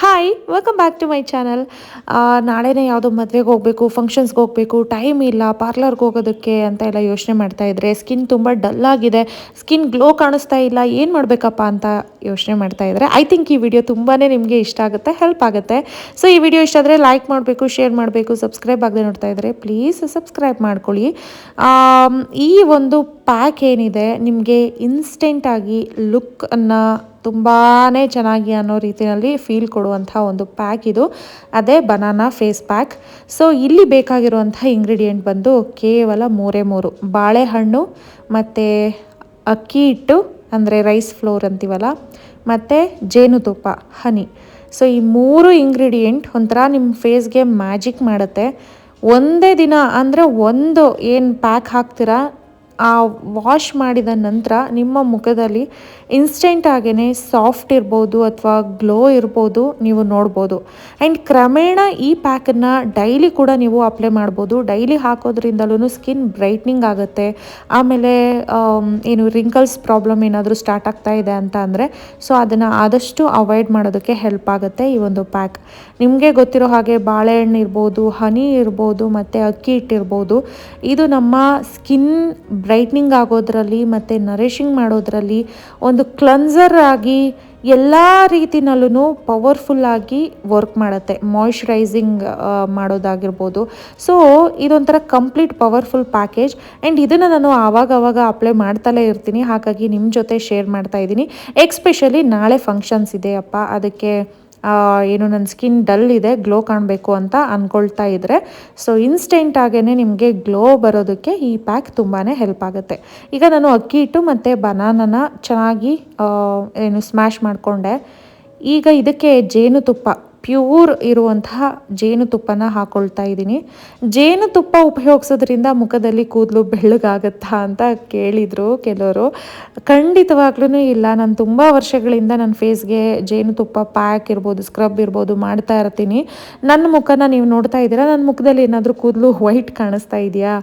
Hi welcome back to my channel ನಾಳೆನೇ ಯಾವುದೋ ಮದುವೆಗೆ ಹೋಗಬೇಕು ಫಂಕ್ಷನ್ಸ್ಗೆ ಹೋಗಬೇಕು ಟೈಮ್ ಇಲ್ಲ ಪಾರ್ಲರ್ಗೆ ಹೋಗೋದಕ್ಕೆ ಅಂತ ಎಲ್ಲ ಯೋಚನೆ ಮಾಡ್ತಾ ಇದ್ರೆ ಸ್ಕಿನ್ ತುಂಬ ಡಲ್ ಆಗಿದೆ. ಸ್ಕಿನ್ ಗ್ಲೋ ಕಾಣಿಸ್ತಾ ಇಲ್ಲ, ಏನು ಮಾಡಬೇಕಪ್ಪ ಅಂತ ಯೋಚನೆ ಮಾಡ್ತಾ ಇದ್ರೆ ಐ ಥಿಂಕ್ ಈ ವಿಡಿಯೋ ತುಂಬಾ ನಿಮಗೆ ಇಷ್ಟ ಆಗುತ್ತೆ ಹೆಲ್ಪ್ ಆಗುತ್ತೆ. ಸೊ ಈ ವಿಡಿಯೋ ಇಷ್ಟ ಆದರೆ ಲೈಕ್ ಮಾಡಬೇಕು ಶೇರ್ ಮಾಡಬೇಕು ಸಬ್ಸ್ಕ್ರೈಬ್ ಆಗದೆ ನೋಡ್ತಾ ಇದ್ರೆ ಪ್ಲೀಸ್ ಸಬ್ಸ್ಕ್ರೈಬ್ ಮಾಡ್ಕೊಳ್ಳಿ. ಈ ಒಂದು ಪ್ಯಾಕ್ ಏನಿದೆ, ನಿಮಗೆ ಇನ್ಸ್ಟೆಂಟಾಗಿ ಲುಕ್ಕನ್ನು ತುಂಬಾ ಚೆನ್ನಾಗಿ ಅನ್ನೋ ರೀತಿಯಲ್ಲಿ ಫೀಲ್ ಕೊಡುವಂಥ ಒಂದು ಪ್ಯಾಕ್ ಇದು. ಅದೇ ಬನಾನಾ ಫೇಸ್ ಪ್ಯಾಕ್ ಸೊ ಇಲ್ಲಿ ಬೇಕಾಗಿರುವಂಥ ಇಂಗ್ರೀಡಿಯೆಂಟ್ ಬಂದು ಕೇವಲ ಮೂರೇ ಮೂರು. ಬಾಳೆಹಣ್ಣು, ಮತ್ತು ಅಕ್ಕಿ ಹಿಟ್ಟು, ಅಂದರೆ ರೈಸ್ ಫ್ಲೋರ್ ಅಂತೀವಲ್ಲ, ಮತ್ತು ಜೇನುತುಪ್ಪ ಹನಿ ಸೊ ಈ ಮೂರು ಇಂಗ್ರೀಡಿಯೆಂಟ್ ಒಂಥರ ನಿಮ್ಮ ಫೇಸ್ಗೆ ಮ್ಯಾಜಿಕ್ ಮಾಡುತ್ತೆ. ಒಂದೇ ದಿನ ಅಂದರೆ ಒಂದು ಏನು ಪ್ಯಾಕ್ ಹಾಕ್ತೀರಾ? ವಾಶ್ ಮಾಡಿದ ನಂತರ ನಿಮ್ಮ ಮುಖದಲ್ಲಿ ಇನ್ಸ್ಟೆಂಟ್ ಆಗೇ ಸಾಫ್ಟ್ ಇರ್ಬೋದು ಅಥವಾ ಗ್ಲೋ ಇರ್ಬೋದು ನೀವು ನೋಡ್ಬೋದು. ಆ್ಯಂಡ್ ಕ್ರಮೇಣ ಈ ಪ್ಯಾಕನ್ನು ಡೈಲಿ ಕೂಡ ನೀವು ಅಪ್ಲೈ ಮಾಡ್ಬೋದು. ಡೈಲಿ ಹಾಕೋದ್ರಿಂದಲೂ ಸ್ಕಿನ್ ಬ್ರೈಟ್ನಿಂಗ್ ಆಗುತ್ತೆ. ಆಮೇಲೆ ಏನು ರಿಂಕಲ್ಸ್ ಪ್ರಾಬ್ಲಮ್ ಏನಾದರೂ ಸ್ಟಾರ್ಟ್ ಆಗ್ತಾ ಇದೆ ಅಂತ ಅಂದರೆ ಸೊ ಅದನ್ನು ಆದಷ್ಟು ಅವಾಯ್ಡ್ ಮಾಡೋದಕ್ಕೆ ಹೆಲ್ಪ್ ಆಗುತ್ತೆ ಈ ಒಂದು ಪ್ಯಾಕ್ ನಿಮಗೆ ಗೊತ್ತಿರೋ ಹಾಗೆ ಬಾಳೆಹಣ್ಣು ಇರ್ಬೋದು, ಹನಿ ಇರ್ಬೋದು, ಮತ್ತು ಅಕ್ಕಿ ಹಿಟ್ಟಿರ್ಬೋದು. ಇದು ನಮ್ಮ ಸ್ಕಿನ್ ಬ್ರೈಟ್ನಿಂಗ್ ಆಗೋದ್ರಲ್ಲಿ ಮತ್ತು ನರಿಷಿಂಗ್ ಮಾಡೋದ್ರಲ್ಲಿ ಒಂದು ಕ್ಲನ್ಸರ್ ಆಗಿ ಎಲ್ಲ ರೀತಿನಲ್ಲೂ ಪವರ್ಫುಲ್ಲಾಗಿ ವರ್ಕ್ ಮಾಡುತ್ತೆ. ಮಾಯಿಶ್ಚರೈಸಿಂಗ್ ಮಾಡೋದಾಗಿರ್ಬೋದು. ಸೊ ಇದೊಂಥರ ಕಂಪ್ಲೀಟ್ ಪವರ್ಫುಲ್ ಪ್ಯಾಕೇಜ್. ಆ್ಯಂಡ್ ಇದನ್ನು ನಾನು ಆವಾಗ ಆವಾಗ ಅಪ್ಲೈ ಮಾಡ್ತಲೇ ಇರ್ತೀನಿ. ಹಾಗಾಗಿ ನಿಮ್ಮ ಜೊತೆ ಶೇರ್ ಮಾಡ್ತಾ ಇದ್ದೀನಿ. ಎಕ್ಸ್ಪೆಷಲಿ ನಾಳೆ ಫಂಕ್ಷನ್ಸ್ ಇದೆಯಪ್ಪ ಅದಕ್ಕೆ ಏನು ನನ್ನ ಸ್ಕಿನ್ ಡಲ್ ಇದೆ ಗ್ಲೋ ಕಾಣಬೇಕು ಅಂತ ಅಂದ್ಕೊಳ್ತಾ ಇದ್ದರೆ ಸೊ ಇನ್ಸ್ಟೆಂಟ್ ಆಗೇ ನಿಮಗೆ ಗ್ಲೋ ಬರೋದಕ್ಕೆ ಈ ಪ್ಯಾಕ್ ತುಂಬಾ ಹೆಲ್ಪ್ ಆಗುತ್ತೆ. ಈಗ ನಾನು ಅಕ್ಕಿ ಹಿಟ್ಟು ಮತ್ತು ಬನಾನನ ಚೆನ್ನಾಗಿ ಏನು ಸ್ಮ್ಯಾಶ್ ಮಾಡಿಕೊಂಡೆ. ಈಗ ಇದಕ್ಕೆ ಜೇನುತುಪ್ಪ. ಪ್ಯೂರ್ ಇರುವಂತಹ ಜೇನುತುಪ್ಪನ ಹಾಕೊಳ್ತಾ ಇದ್ದೀನಿ. ಜೇನುತುಪ್ಪ ಉಪಯೋಗಿಸೋದ್ರಿಂದ ಮುಖದಲ್ಲಿ ಕೂದಲು ಬೆಳ್ಳಗಾಗತ್ತಾ ಅಂತ ಕೇಳಿದರು ಕೆಲವರು. ಖಂಡಿತವಾಗ್ಲೂ ಇಲ್ಲ. ನಾನು ತುಂಬ ವರ್ಷಗಳಿಂದ ನನ್ನ ಫೇಸ್ಗೆ ಜೇನುತುಪ್ಪ ಪ್ಯಾಕ್ ಇರ್ಬೋದು, ಸ್ಕ್ರಬ್ ಇರ್ಬೋದು ಮಾಡ್ತಾ ಇರ್ತೀನಿ. ನನ್ನ ಮುಖನ ನೀವು ನೋಡ್ತಾ ಇದ್ದೀರಾ? ನನ್ನ ಮುಖದಲ್ಲಿ ಏನಾದರೂ ಕೂದಲು ವೈಟ್ ಕಾಣಿಸ್ತಾ ಇದೆಯಾ?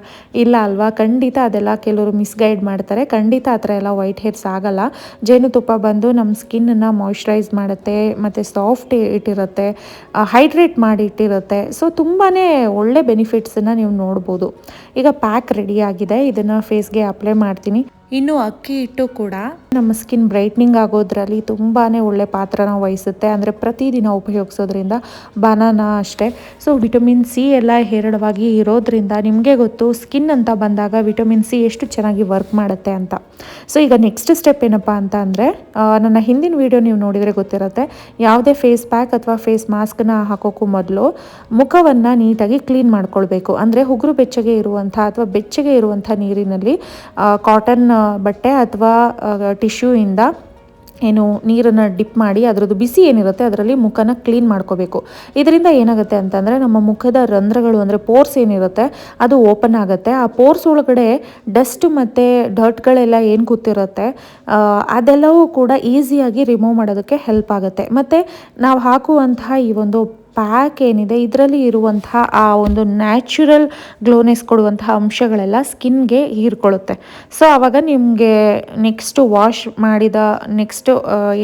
ಇಲ್ಲ ಅಲ್ವಾ? ಖಂಡಿತ ಅದೆಲ್ಲ ಕೆಲವರು ಮಿಸ್ಗೈಡ್ ಮಾಡ್ತಾರೆ. ಖಂಡಿತ ಆ ಥರ ಎಲ್ಲ ವೈಟ್ ಹೇರ್ಸ್ ಆಗಲ್ಲ. ಜೇನುತುಪ್ಪ ಬಂದು ನಮ್ಮ ಸ್ಕಿನ್ನನ್ನು ಮಾಯಿಶ್ಚರೈಸ್ ಮಾಡುತ್ತೆ, ಮತ್ತು ಸಾಫ್ಟ್ ಇಟ್ಟಿರುತ್ತೆ. ಹೈಡ್ರೇಟ್ ಮಾಡಿ ಇಟ್ಟಿರುತ್ತೆ ಸೊ ತುಂಬಾ ಒಳ್ಳೆ ಬೆನಿಫಿಟ್ಸನ್ನು ನೀವು ನೋಡ್ಬೋದು. ಈಗ ಪ್ಯಾಕ್ ರೆಡಿ ಆಗಿದೆ. ಇದನ್ನು ಫೇಸ್ಗೆ ಅಪ್ಲೈ ಮಾಡ್ತೀನಿ. ಇನ್ನು ಅಕ್ಕಿ ಹಿಟ್ಟು ಕೂಡ ನಮ್ಮ ಸ್ಕಿನ್ ಬ್ರೈಟ್ನಿಂಗ್ ಆಗೋದ್ರಲ್ಲಿ ತುಂಬಾ ಒಳ್ಳೆ ಪಾತ್ರನ ವಹಿಸುತ್ತೆ. ಅಂದರೆ ಪ್ರತಿದಿನ ಉಪಯೋಗಿಸೋದ್ರಿಂದ ಬನಾನಾ ಅಷ್ಟೇ. ಸೊ ವಿಟಮಿನ್ ಸಿ ಎಲ್ಲ ಹೇರಳವಾಗಿ ಇರೋದ್ರಿಂದ ನಿಮಗೆ ಗೊತ್ತು ಸ್ಕಿನ್ ಅಂತ ಬಂದಾಗ ವಿಟಮಿನ್ ಸಿ ಎಷ್ಟು ಚೆನ್ನಾಗಿ ವರ್ಕ್ ಮಾಡುತ್ತೆ ಅಂತ. ಸೊ ಈಗ ನೆಕ್ಸ್ಟ್ ಸ್ಟೆಪ್ ಏನಪ್ಪ ಅಂತ ಅಂದರೆ ನನ್ನ ಹಿಂದಿನ ವಿಡಿಯೋ ನೀವು ನೋಡಿದರೆ ಗೊತ್ತಿರುತ್ತೆ. ಯಾವುದೇ ಫೇಸ್ ಪ್ಯಾಕ್ ಅಥವಾ ಫೇಸ್ ಮಾಸ್ಕ್ನ ಹಾಕೋಕ್ಕೂ ಮೊದಲು ಮುಖವನ್ನು ನೀಟಾಗಿ ಕ್ಲೀನ್ ಮಾಡ್ಕೊಳ್ಬೇಕು. ಅಂದರೆ ಉಗುರು ಬೆಚ್ಚಗೆ ಇರುವಂಥ ಅಥವಾ ಬೆಚ್ಚಗೆ ಇರುವಂಥ ನೀರಿನಲ್ಲಿ ಕಾಟನ್ ಬಟ್ಟೆ ಅಥವಾ ಟಿಶ್ಯೂಯಿಂದ ಏನು ನೀರನ್ನು ಡಿಪ್ ಮಾಡಿ ಅದರದ್ದು ಬಿಸಿ ಏನಿರುತ್ತೆ ಅದರಲ್ಲಿ ಮುಖನ ಕ್ಲೀನ್ ಮಾಡ್ಕೋಬೇಕು. ಇದರಿಂದ ಏನಾಗುತ್ತೆ ಅಂತಂದರೆ ನಮ್ಮ ಮುಖದ ರಂಧ್ರಗಳು ಅಂದರೆ ಪೋರ್ಸ್ ಏನಿರುತ್ತೆ ಅದು ಓಪನ್ ಆಗುತ್ತೆ. ಆ ಪೋರ್ಸ್ ಒಳಗಡೆ ಡಸ್ಟ್ ಮತ್ತು ಡರ್ಟ್ಗಳೆಲ್ಲ ಏನು ಕೂತಿರುತ್ತೆ ಅದೆಲ್ಲವೂ ಕೂಡ ಈಸಿಯಾಗಿ ರಿಮೂವ್ ಮಾಡೋದಕ್ಕೆ ಹೆಲ್ಪ್ ಆಗುತ್ತೆ. ಮತ್ತು ನಾವು ಹಾಕುವಂತಹ ಈ ಒಂದು ಪ್ಯಾಕ್ ಏನಿದೆ ಇದರಲ್ಲಿ ಇರುವಂತಹ ಆ ಒಂದು ನ್ಯಾಚುರಲ್ ಗ್ಲೋನೆಸ್ ಕೊಡುವಂತಹ ಅಂಶಗಳೆಲ್ಲ ಸ್ಕಿನ್ಗೆ ಹೀರ್ಕೊಳ್ಳುತ್ತೆ. ಸೊ ಆವಾಗ ನಿಮಗೆ ನೆಕ್ಸ್ಟು ವಾಶ್ ಮಾಡಿದ ನೆಕ್ಸ್ಟು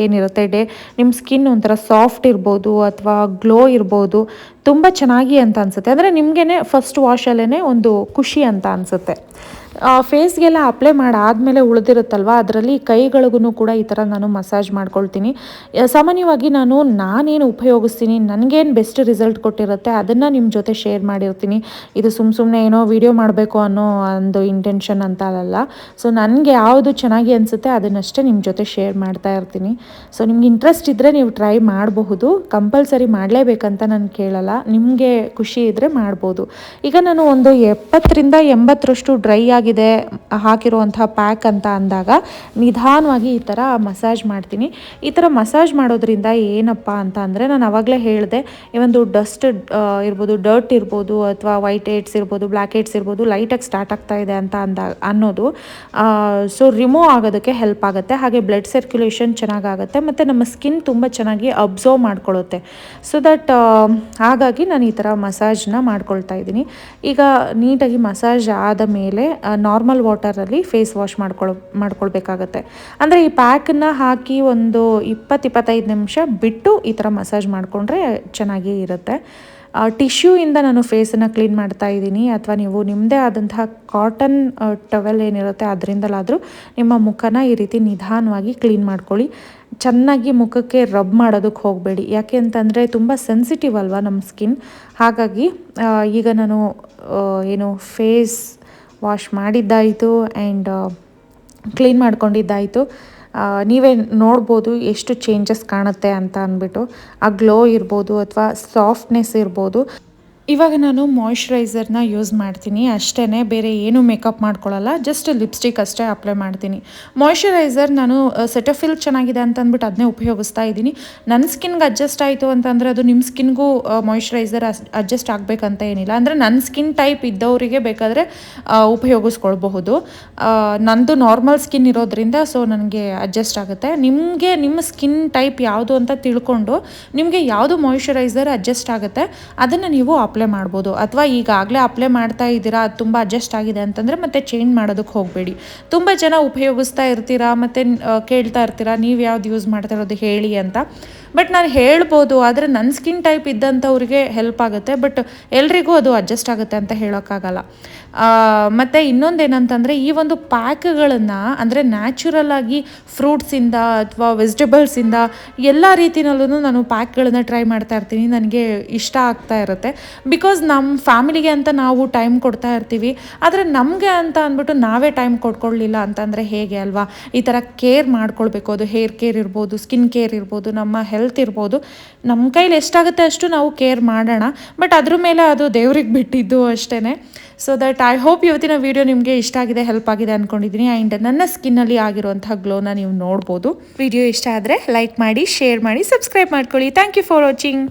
ಏನಿರುತ್ತೆ, ಡೇ ನಿಮ್ಮ ಸ್ಕಿನ್ ಒಂಥರ ಸಾಫ್ಟ್ ಇರ್ಬೋದು ಅಥವಾ ಗ್ಲೋ ಇರ್ಬೋದು, ತುಂಬ ಚೆನ್ನಾಗಿ ಅಂತ ಅನಿಸುತ್ತೆ. ಅಂದರೆ ನಿಮಗೇ ಫಸ್ಟ್ ವಾಶಲ್ಲೇ ಒಂದು ಖುಷಿ ಅಂತ ಅನಿಸುತ್ತೆ. ಫೇಸ್ಗೆಲ್ಲ ಅಪ್ಲೈ ಮಾಡಾದಮೇಲೆ ಉಳಿದಿರುತ್ತಲ್ವ? ಅದರಲ್ಲಿ ಕೈಗಳಿಗೂ ಕೂಡ ಈ ಥರ ನಾನು ಮಸಾಜ್ ಮಾಡ್ಕೊಳ್ತೀನಿ. ಸಾಮಾನ್ಯವಾಗಿ ನಾನು ನಾನೇನು ಉಪಯೋಗಿಸ್ತೀನಿ, ನನಗೇನು ಬೆಸ್ಟ್ ರಿಸಲ್ಟ್ ಕೊಟ್ಟಿರುತ್ತೆ, ಅದನ್ನು ನಿಮ್ಮ ಜೊತೆ ಶೇರ್ ಮಾಡಿರ್ತೀನಿ. ಇದು ಸುಮ್ಮ ಸುಮ್ಮನೆ ಏನೋ ವಿಡಿಯೋ ಮಾಡಬೇಕು ಅನ್ನೋ ಒಂದು ಇಂಟೆನ್ಷನ್ ಅಂತ ಅಲ್ಲ ಸೊ ನನಗೆ ಯಾವುದು ಚೆನ್ನಾಗಿ ಅನಿಸುತ್ತೆ ಅದನ್ನಷ್ಟೇ ನಿಮ್ಮ ಜೊತೆ ಶೇರ್ ಮಾಡ್ತಾ ಇರ್ತೀನಿ. ಸೊ ನಿಮ್ಗೆ ಇಂಟ್ರೆಸ್ಟ್ ಇದ್ದರೆ ನೀವು ಟ್ರೈ ಮಾಡಬಹುದು. ಕಂಪಲ್ಸರಿ ಮಾಡಲೇಬೇಕಂತ ನಾನು ಕೇಳಲ್ಲ. ನಿಮಗೆ ಖುಷಿ ಇದ್ದರೆ ಮಾಡ್ಬೋದು. ಈಗ ನಾನು ಒಂದು ಎಪ್ಪತ್ತರಿಂದ ಎಂಬತ್ತರಷ್ಟು ಡ್ರೈ ಆಗಿದೆ ಹಾಕಿರುವಂಥ ಪ್ಯಾಕ್ ಅಂತ ಅಂದಾಗ ನಿಧಾನವಾಗಿ ಈ ಥರ ಮಸಾಜ್ ಮಾಡ್ತೀನಿ. ಈ ಥರ ಮಸಾಜ್ ಮಾಡೋದ್ರಿಂದ ಏನಪ್ಪ ಅಂತ ಅಂದರೆ ನಾನು ಅವಾಗಲೇ ಹೇಳಿದೆ ಈ ಒಂದು ಡಸ್ಟ್ ಇರ್ಬೋದು ಡರ್ಟ್ ಇರ್ಬೋದು ಅಥವಾ ವೈಟ್ ಏಡ್ಸ್ ಇರ್ಬೋದು ಬ್ಲ್ಯಾಕ್ ಏಡ್ಸ್ ಇರ್ಬೋದು ಲೈಟಾಗಿ ಸ್ಟಾರ್ಟ್ ಆಗ್ತಾ ಇದೆ ಅಂತ ಅಂದಾಗ ಅನ್ನೋದು ಸೊ ರಿಮೂವ್ ಆಗೋದಕ್ಕೆ ಹೆಲ್ಪ್ ಆಗುತ್ತೆ. ಹಾಗೆ ಬ್ಲಡ್ ಸರ್ಕ್ಯುಲೇಷನ್ ಚೆನ್ನಾಗಾಗುತ್ತೆ ಮತ್ತು ನಮ್ಮ ಸ್ಕಿನ್ ತುಂಬ ಚೆನ್ನಾಗಿ ಅಬ್ಸರ್ವ್ ಮಾಡ್ಕೊಳ್ಳುತ್ತೆ. ಸೊ ದಟ್ ಹಾಗಾಗಿ ನಾನು ಈ ಥರ ಮಸಾಜ್ನ ಮಾಡ್ಕೊಳ್ತಾ ಇದ್ದೀನಿ. ಈಗ ನೀಟಾಗಿ ಮಸಾಜ್ ಆದ ಮೇಲೆ ನಾರ್ಮಲ್ ವಾಟರಲ್ಲಿ ಫೇಸ್ ವಾಶ್ ಮಾಡ್ಕೊಳ್, ಮಾಡ್ಕೊಳ್ಬೇಕಾಗತ್ತೆ. ಅಂದರೆ ಈ ಪ್ಯಾಕನ್ನು ಹಾಕಿ ಒಂದು ಇಪ್ಪತ್ತು ಇಪ್ಪತ್ತೈದು ನಿಮಿಷ ಬಿಟ್ಟು ಈ ಥರ ಮಸಾಜ್ ಮಾಡಿಕೊಂಡ್ರೆ ಚೆನ್ನಾಗಿ ಇರುತ್ತೆ. ಟಿಶ್ಯೂಯಿಂದ ನಾನು ಫೇಸನ್ನು ಕ್ಲೀನ್ ಮಾಡ್ತಾ ಇದ್ದೀನಿ. ಅಥವಾ ನೀವು ನಿಮ್ಮದೇ ಆದಂತಹ ಕಾಟನ್ ಟವೆಲ್ ಏನಿರುತ್ತೆ ಅದರಿಂದಲಾದರೂ ನಿಮ್ಮ ಮುಖನ ಈ ರೀತಿ ನಿಧಾನವಾಗಿ ಕ್ಲೀನ್ ಮಾಡ್ಕೊಳ್ಳಿ. ಚೆನ್ನಾಗಿ ಮುಖಕ್ಕೆ ರಬ್ ಮಾಡೋದಕ್ಕೆ ಹೋಗಬೇಡಿ. ಯಾಕೆ ಅಂತಂದರೆ ತುಂಬ ಸೆನ್ಸಿಟಿವ್ ಅಲ್ವಾ ನಮ್ಮ ಸ್ಕಿನ್ ಹಾಗಾಗಿ ಈಗ ನಾನು ಏನು ಫೇಸ್ ವಾಶ್ ಮಾಡಿದ್ದಾಯಿತು ಆ್ಯಂಡ್ ಕ್ಲೀನ್ ಮಾಡ್ಕೊಂಡಿದ್ದಾಯಿತು. ನೀವೇ ನೋಡ್ಬೋದು ಎಷ್ಟು ಚೇಂಜಸ್ ಕಾಣುತ್ತೆ ಅಂತ ಅಂದ್ಬಿಟ್ಟು. ಆ ಗ್ಲೋ ಇರ್ಬೋದು ಅಥವಾ ಸಾಫ್ಟ್ನೆಸ್ ಇರ್ಬೋದು. ಇವಾಗ ನಾನು ಮಾಯ್ಶ್ಚರೈಸರ್ನ ಯೂಸ್ ಮಾಡ್ತೀನಿ. ಅಷ್ಟೇ ಬೇರೆ ಏನು ಮೇಕಪ್ ಮಾಡ್ಕೊಳ್ಳಲ್ಲ ಜಸ್ಟ್ ಲಿಪ್ಸ್ಟಿಕ್ ಅಷ್ಟೇ ಅಪ್ಲೈ ಮಾಡ್ತೀನಿ. ಮಾಯ್ಶ್ಚರೈಸರ್ ನಾನು ಸೆಟಫಿಲ್ ಚೆನ್ನಾಗಿದೆ ಅಂತ ಅಂದ್ಬಿಟ್ಟು ಅದನ್ನೇ ಉಪಯೋಗಿಸ್ತಾ ಇದ್ದೀನಿ. ನನ್ನ ಸ್ಕಿನ್ಗೆ ಅಡ್ಜಸ್ಟ್ ಆಯಿತು ಅಂತಂದರೆ ಅದು ನಿಮ್ಮ ಸ್ಕಿನ್ಗೂ ಮಾಯ್ಶ್ಚರೈಸರ್ ಅಡ್ಜಸ್ಟ್ ಆಗಬೇಕಂತ ಏನಿಲ್ಲ. ಅಂದರೆ ನನ್ನ ಸ್ಕಿನ್ ಟೈಪ್ ಇದ್ದವರಿಗೆ ಬೇಕಾದರೆ ಉಪಯೋಗಿಸ್ಕೊಳ್ಬಹುದು. ನಂದು ನಾರ್ಮಲ್ ಸ್ಕಿನ್ ಇರೋದ್ರಿಂದ ಸೊ ನನಗೆ ಅಡ್ಜಸ್ಟ್ ಆಗುತ್ತೆ. ನಿಮಗೆ ನಿಮ್ಮ ಸ್ಕಿನ್ ಟೈಪ್ ಯಾವುದು ಅಂತ ತಿಳ್ಕೊಂಡು ನಿಮಗೆ ಯಾವುದು ಮಾಯ್ಶ್ಚರೈಸರ್ ಅಡ್ಜಸ್ಟ್ ಆಗುತ್ತೆ, ಅದನ್ನು ನೀವು ಅಪ್ಲೈ ಮಾಡ್ಬೋದು. ಅಥವಾ ಈಗಾಗಲೇ ಅಪ್ಲೈ ಮಾಡ್ತಾ ಇದ್ದೀರಾ, ಅದು ತುಂಬ ಅಡ್ಜಸ್ಟ್ ಆಗಿದೆ ಅಂತಂದರೆ ಮತ್ತೆ ಚೇಂಜ್ ಮಾಡೋದಕ್ಕೆ ಹೋಗಬೇಡಿ. ತುಂಬ ಜನ ಉಪಯೋಗಿಸ್ತಾ ಇರ್ತೀರಾ, ಮತ್ತು ಕೇಳ್ತಾ ಇರ್ತೀರಾ, ನೀವು ಯಾವ್ದು ಯೂಸ್ ಮಾಡ್ತಾ ಇರೋದು ಹೇಳಿ ಅಂತ. ಬಟ್ ನಾನು ಹೇಳ್ಬೋದು, ಆದರೆ ನನ್ನ ಸ್ಕಿನ್ ಟೈಪ್ ಇದ್ದಂಥವ್ರಿಗೆ ಹೆಲ್ಪ್ ಆಗುತ್ತೆ ಬಟ್ ಎಲ್ರಿಗೂ ಅದು ಅಡ್ಜಸ್ಟ್ ಆಗುತ್ತೆ ಅಂತ ಹೇಳೋಕ್ಕಾಗಲ್ಲ. ಮತ್ತೆ ಇನ್ನೊಂದೇನಂತಂದರೆ ಈ ಒಂದು ಪ್ಯಾಕ್ಗಳನ್ನು, ಅಂದರೆ ನ್ಯಾಚುರಲ್ ಆಗಿ ಫ್ರೂಟ್ಸಿಂದ ಅಥವಾ ವೆಜಿಟೇಬಲ್ಸಿಂದ ಎಲ್ಲ ರೀತಿಯಲ್ಲೂ ನಾನು ಪ್ಯಾಕ್ಗಳನ್ನ ಟ್ರೈ ಮಾಡ್ತಾ ಇರ್ತೀನಿ. ನನಗೆ ಇಷ್ಟ ಆಗ್ತಾ ಇರುತ್ತೆ. ಬಿಕಾಸ್ ನಮ್ಮ ಫ್ಯಾಮಿಲಿಗೆ ಅಂತ ನಾವು ಟೈಮ್ ಕೊಡ್ತಾ ಇರ್ತೀವಿ. ಆದರೆ ನಮಗೆ ಅಂತ ಅಂದ್ಬಿಟ್ಟು ನಾವೇ ಟೈಮ್ ಕೊಟ್ಕೊಳ್ಳಿಲ್ಲ ಅಂತಂದರೆ ಹೇಗೆ ಅಲ್ವಾ? ಈ ಥರ ಕೇರ್ ಮಾಡ್ಕೊಳ್ಬೇಕು. ಅದು ಹೇರ್ ಕೇರ್ ಇರ್ಬೋದು ಸ್ಕಿನ್ ಕೇರ್ ಇರ್ಬೋದು, ನಮ್ಮ ಹೆಲ್ತ್ ಇರ್ಬೋದು. ನಮ್ಮ ಕೈಲಿ ಎಷ್ಟಾಗುತ್ತೆ ಅಷ್ಟು ನಾವು ಕೇರ್ ಮಾಡೋಣ. ಬಟ್ ಅದ್ರ ಮೇಲೆ ಅದು ದೇವ್ರಿಗೆ ಬಿಟ್ಟಿದ್ದು ಅಷ್ಟೇ ಸೊ ದಟ್ ಐ ಹೋಪ್ ಇವತ್ತಿನ ವೀಡಿಯೋ ನಿಮಗೆ ಇಷ್ಟ ಆಗಿದೆ ಹೆಲ್ಪ್ ಆಗಿದೆ ಅಂದ್ಕೊಂಡಿದ್ದೀನಿ ಆ್ಯಂಡ್ ನನ್ನ ಸ್ಕಿನ್ನಲ್ಲಿ ಆಗಿರುವಂತಹ ಗ್ಲೋನ ನೀವು ನೋಡ್ಬೋದು. ವಿಡಿಯೋ ಇಷ್ಟ ಆದರೆ ಲೈಕ್ ಮಾಡಿ ಶೇರ್ ಮಾಡಿ ಸಬ್ಸ್ಕ್ರೈಬ್ ಮಾಡ್ಕೊಳ್ಳಿ. Thank you for watching